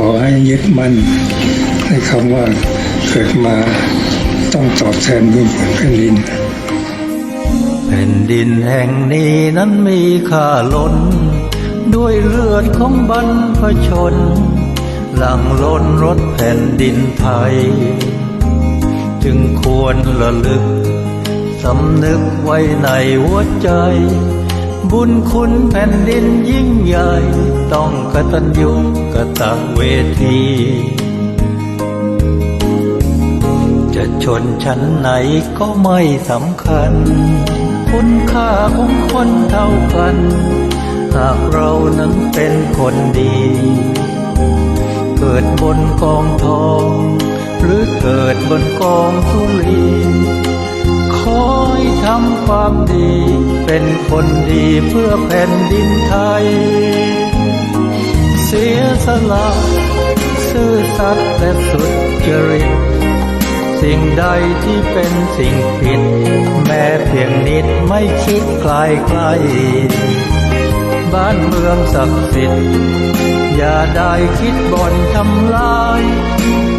ขอให้ยึดมั่นในคำว่าเกิดมาต้องตอบแทนบุญคุณแผ่นดินแผ่นดินแห่งนี้นั้นมีค่าล้น ด้วยเลือดของบรรพชน หลังล้นรถแผ่นดินไทย จึงควรระลึกสำนึกไว้ในหัวใจ บุญคุณแผ่นดินยิ่งใหญ่ ต้องกตัญญูกตเวที จะชนชั้นไหนก็ไม่สำคัญ คุณค่าของคนเท่ากัน หากเรานั้นเป็นคนดี เกิดบนกองทอง หรือเกิดบนกองทุลี อให้ทำความดี เป็นคนดีเพื่อแผ่นดินไทย เสียสละซื่อสัตย์และสุดจริต สิ่งใดที่เป็นสิ่งผิด แม้เพียงนิดไม่คิดไกลไกลบ้านเมืองศักดิ์สิทธิ์อย่าได้คิดบ่นทำลาย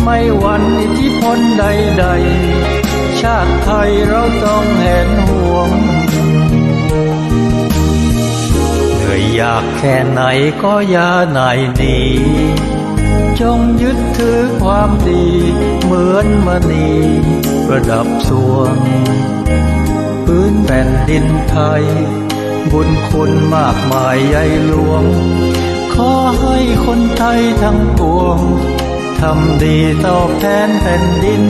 ไม่หวันอิทธิพลใดๆ เราต้องแหนห่วงเหนื่อยยากแค่ไหนก็อย่าหนายหนีจงยึดถือความดี เหมือนมณีประดับสวง พื้นแผ่นดินไทย บุญคุณมากมายใหญ่หลวง ขอให้คนไทยทั้งปวงทำดีตอบแทนแผ่นดิน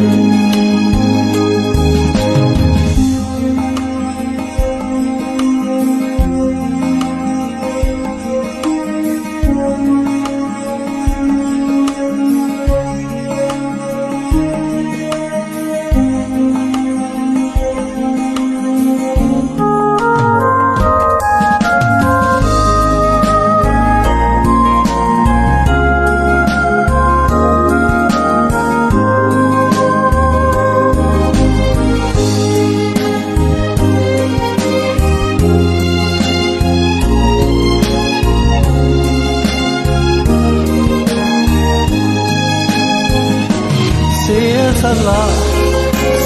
ละ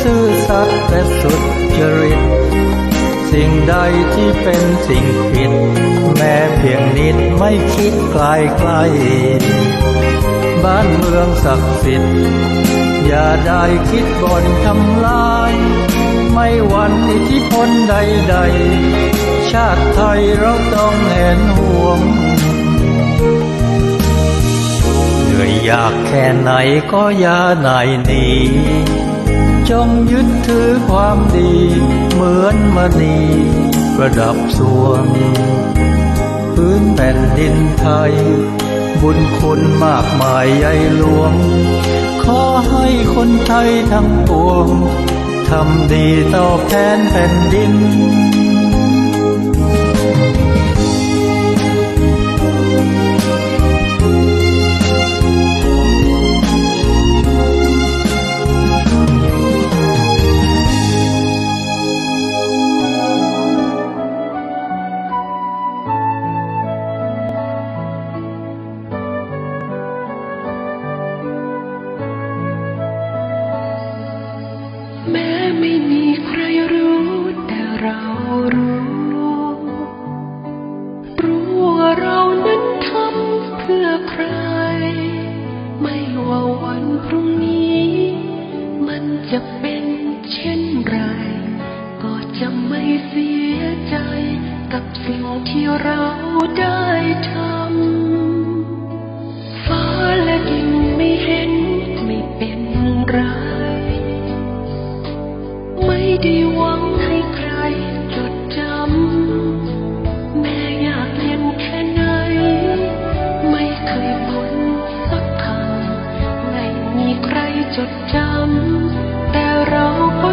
ซื่อสัตย์และสุดจริต สิ่งใดที่เป็นสิ่งผิด แม้เพียงนิดไม่คิดไกลไกล บ้านเมืองศักดิ์สิทธิ์ อย่าได้คิดบ่อนทำลาย ไม่หวันอิทธิพลใด ๆ ชาติไทยเราต้องแหนห่วง นื่อยยากแค่ไหนก็อย่าหนายหนีจงยึดถือความดี เหมือนมณีประดับสวง พื้นแผ่นดินไทย บุญคุณมากมายใหญ่หลวง ขอให้คนไทยทั้งปวงทำดีตอบแทนแผ่นดิน จะเป็นเช่นไร ก็จะไม่เสียใจกับสิ่งที่เราได้ทำฟ้าและดินไม่เห็นไม่เป็นไร ไม่ได้หวังให้ใครจดจำ แม้อยากเย็นแค่ไหน ไม่เคยบ่นสักคำไม่มีใครจดจำ เรา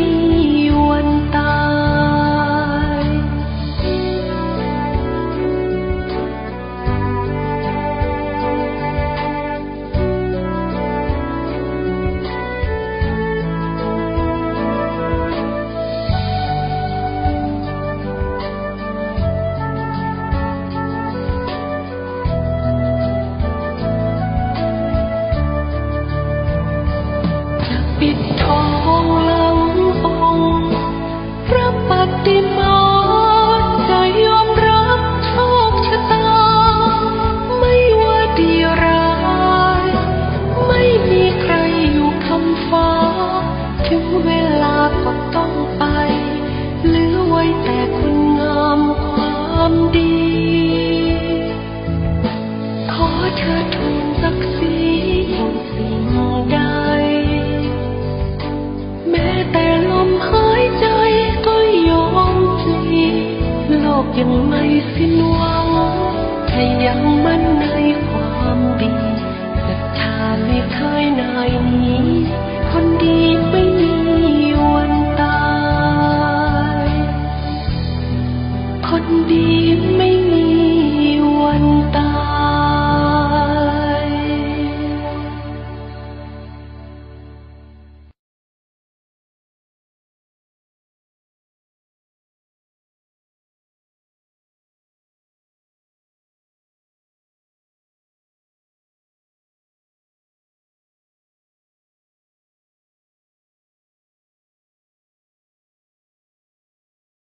ี ทองลังองค์พระปฏิมาจะยอมรับโชคชะตา ไม่ว่าดีร้าย ไม่มีใครอยู่คำฟ้า ถึงเวลาก็ต้องไปเหลือไว้แต่คุณงามความดี ขอเธอทูลศักดิ์ศรียิ่งสิ่งใด ยังไม่สิ้นหวังถ้ายังมั่นในความดีศรัทธาไม่เคยนายนี้ คนดี